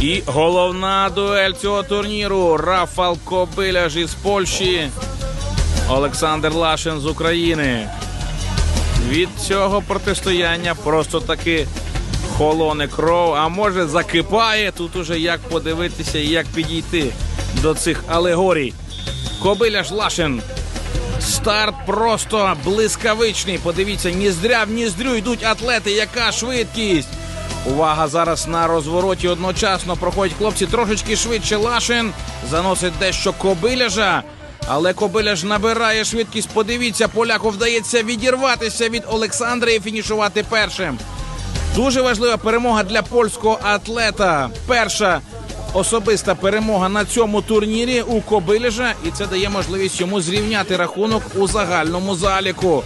І головна дуель цього турніру Рафал Кобиляж із Польщі, Олександр Лашин з України. Від цього протистояння просто таки холоне кров, а може закипає. Тут уже як подивитися і як підійти до цих алегорій. Кобиляж Лашин. Старт просто блискавичний. Подивіться, ніздря в ніздрю йдуть атлети. Яка швидкість! Увага зараз на розвороті одночасно проходять хлопці трошечки швидше. Лашин заносить дещо Кобиляжа. Але Кобиляж набирає швидкість. Подивіться, поляку вдається відірватися від Олександра і фінішувати першим. Дуже важлива перемога для польського атлета. Перша особиста перемога на цьому турнірі у Кобиляжа, і це дає можливість йому зрівняти рахунок у загальному заліку.